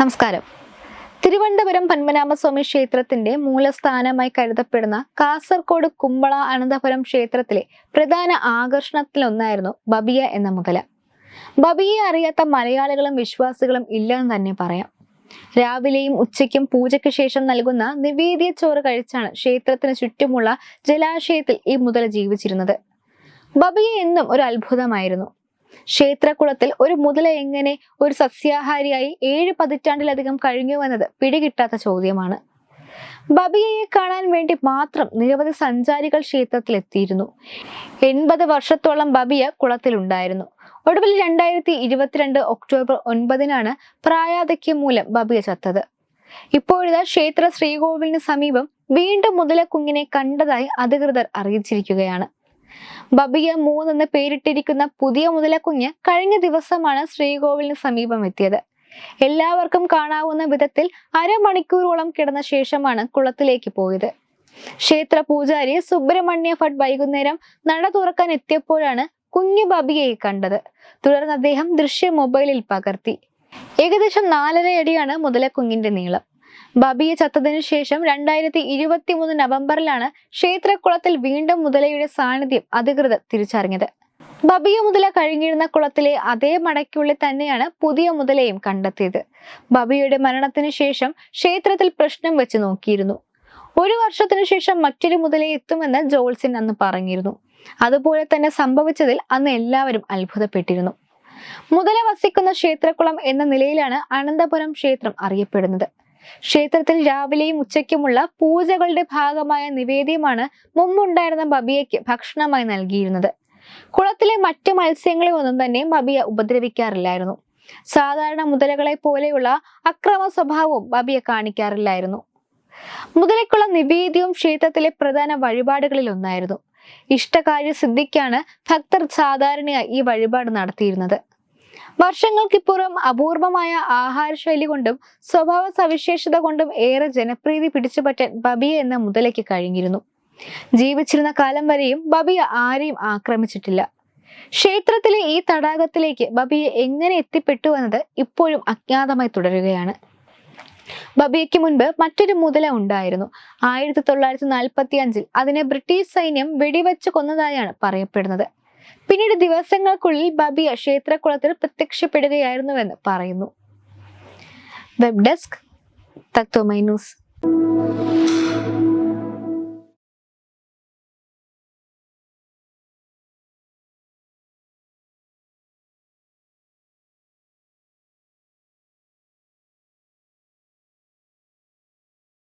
നമസ്കാരം. തിരുവനന്തപുരം പത്മനാഭസ്വാമി ക്ഷേത്രത്തിന്റെ മൂലസ്ഥാനമായി കരുതപ്പെടുന്ന കാസർഗോഡ് കുമ്പള അനന്തപുരം ക്ഷേത്രത്തിലെ പ്രധാന ആകർഷണത്തിലൊന്നായിരുന്നു ബബിയ എന്ന മുതല. ബബിയെ അറിയാത്ത മലയാളികളും വിശ്വാസികളും ഇല്ലെന്ന് തന്നെ പറയാം. രാവിലെയും ഉച്ചയ്ക്കും പൂജയ്ക്ക് ശേഷം നൽകുന്ന നിവേദ്യ ചോറ് കഴിച്ചാണ് ക്ഷേത്രത്തിന് ചുറ്റുമുള്ള ജലാശയത്തിൽ ഈ മുതല ജീവിച്ചിരുന്നത്. ബബിയ എന്നും ഒരു അത്ഭുതമായിരുന്നു. ക്ഷേത്രകുളത്തിൽ ഒരു മുതല എങ്ങനെ ഒരു സസ്യാഹാരിയായി ഏഴ് പതിറ്റാണ്ടിലധികം കഴിഞ്ഞുവെന്നത് പിടികിട്ടാത്ത ചോദ്യമാണ്. ബബിയയെ കാണാൻ വേണ്ടി മാത്രം നിരവധി സഞ്ചാരികൾ ക്ഷേത്രത്തിൽ എത്തിയിരുന്നു എൺപത് വർഷത്തോളം ബബിയ കുളത്തിലുണ്ടായിരുന്നു. ഒടുവിൽ രണ്ടായിരത്തി ഇരുപത്തിരണ്ട് ഒക്ടോബർ ഒൻപതിനാണ് പ്രായാധിക്യം മൂലം ബബിയ ചത്തത്. ഇപ്പോഴിതാ ക്ഷേത്ര ശ്രീകോവിലിന് സമീപം വീണ്ടും മുതലക്കുഞ്ഞിനെ കണ്ടതായി അധികൃതർ അറിയിച്ചിരിക്കുകയാണ്. ബബിയ മൂന്നെന്ന് പേരിട്ടിരിക്കുന്ന പുതിയ മുതലക്കുഞ്ഞ് കഴിഞ്ഞ ദിവസമാണ് ശ്രീകോവിലിന് സമീപം എത്തിയത്. എല്ലാവർക്കും കാണാവുന്ന വിധത്തിൽ അരമണിക്കൂറോളം കിടന്ന ശേഷമാണ് കുളത്തിലേക്ക് പോയത്. ക്ഷേത്ര പൂജാരി സുബ്രഹ്മണ്യ ഭട്ട് വൈകുന്നേരം നട തുറക്കാൻ എത്തിയപ്പോഴാണ് കുഞ്ഞു ബബിയെ കണ്ടത്. തുടർന്ന് അദ്ദേഹം ദൃശ്യം മൊബൈലിൽ പകർത്തി. ഏകദേശം നാലര അടിയാണ് മുതലക്കുഞ്ഞിന്റെ നീളം. ബബിയെ ചത്തതിനു ശേഷം രണ്ടായിരത്തി ഇരുപത്തി മൂന്ന് നവംബറിലാണ് ക്ഷേത്രക്കുളത്തിൽ വീണ്ടും മുതലയുടെ സാന്നിധ്യം അധികൃതർ തിരിച്ചറിഞ്ഞത്. ബബിയ മുതല കഴിഞ്ഞിരുന്ന കുളത്തിലെ അതേ മടയ്ക്കുള്ളിൽ തന്നെയാണ് പുതിയ മുതലയും കണ്ടെത്തിയത്. ബബിയുടെ മരണത്തിനു ശേഷം ക്ഷേത്രത്തിൽ പ്രശ്നം വെച്ച് നോക്കിയിരുന്നു. ഒരു വർഷത്തിനു ശേഷം മറ്റൊരു മുതലേ എത്തുമെന്ന് ജോൾസിൻ അന്ന് പറഞ്ഞിരുന്നു. അതുപോലെ തന്നെ സംഭവിച്ചതിൽ അന്ന് എല്ലാവരും അത്ഭുതപ്പെട്ടിരുന്നു. മുതല വസിക്കുന്ന ക്ഷേത്രക്കുളം എന്ന നിലയിലാണ് അനന്തപുരം ക്ഷേത്രം അറിയപ്പെടുന്നത്. ക്ഷേത്രത്തിൽ രാവിലെയും ഉച്ചയ്ക്കുമുള്ള പൂജകളുടെ ഭാഗമായ നിവേദ്യമാണ് മുമ്പുണ്ടായിരുന്ന ബബിയയ്ക്ക് ഭക്ഷണമായി നൽകിയിരുന്നത്. കുളത്തിലെ മറ്റു മത്സ്യങ്ങളെ ഒന്നും തന്നെ ബബിയ ഉപദ്രവിക്കാറില്ലായിരുന്നു. സാധാരണ മുതലകളെ പോലെയുള്ള അക്രമ സ്വഭാവവും ബബിയ കാണിക്കാറില്ലായിരുന്നു. മുതലയ്ക്കുള്ള നിവേദ്യവും ക്ഷേത്രത്തിലെ പ്രധാന വഴിപാടുകളിൽ ഒന്നായിരുന്നു ഇഷ്ടകാര്യ സിദ്ധിക്കാണ് ഭക്തർ സാധാരണയായി ഈ വഴിപാട് നടത്തിയിരുന്നത്. വർഷങ്ങൾക്കിപ്പുറം അപൂർവമായ ആഹാരശൈലി കൊണ്ടും സ്വഭാവ സവിശേഷത കൊണ്ടും ഏറെ ജനപ്രീതി പിടിച്ചുപറ്റാൻ ബബിയ എന്ന മുതലയ്ക്ക് കഴിഞ്ഞിരുന്നു. ജീവിച്ചിരുന്ന കാലം വരെയും ബബിയ ആരെയും ആക്രമിച്ചിട്ടില്ല. ക്ഷേത്രത്തിലെ ഈ തടാകത്തിലേക്ക് ബബിയ എങ്ങനെ എത്തിപ്പെട്ടു എന്നത് ഇപ്പോഴും അജ്ഞാതമായി തുടരുകയാണ്. ബബിയയ്ക്ക് മുൻപ് മറ്റൊരു മുതല ഉണ്ടായിരുന്നു. ആയിരത്തി തൊള്ളായിരത്തി നാൽപ്പത്തി അഞ്ചിൽ അതിനെ ബ്രിട്ടീഷ് സൈന്യം വെടിവെച്ച് കൊന്നതായാണ് പറയപ്പെടുന്നത്. പിന്നീട് ദിവസങ്ങൾക്കുള്ളിൽ ബബിയ ക്ഷേത്രക്കുളത്തിൽ പ്രത്യക്ഷപ്പെടുകയായിരുന്നുവെന്ന് പറയുന്നു. Web desk Tatwamayi news.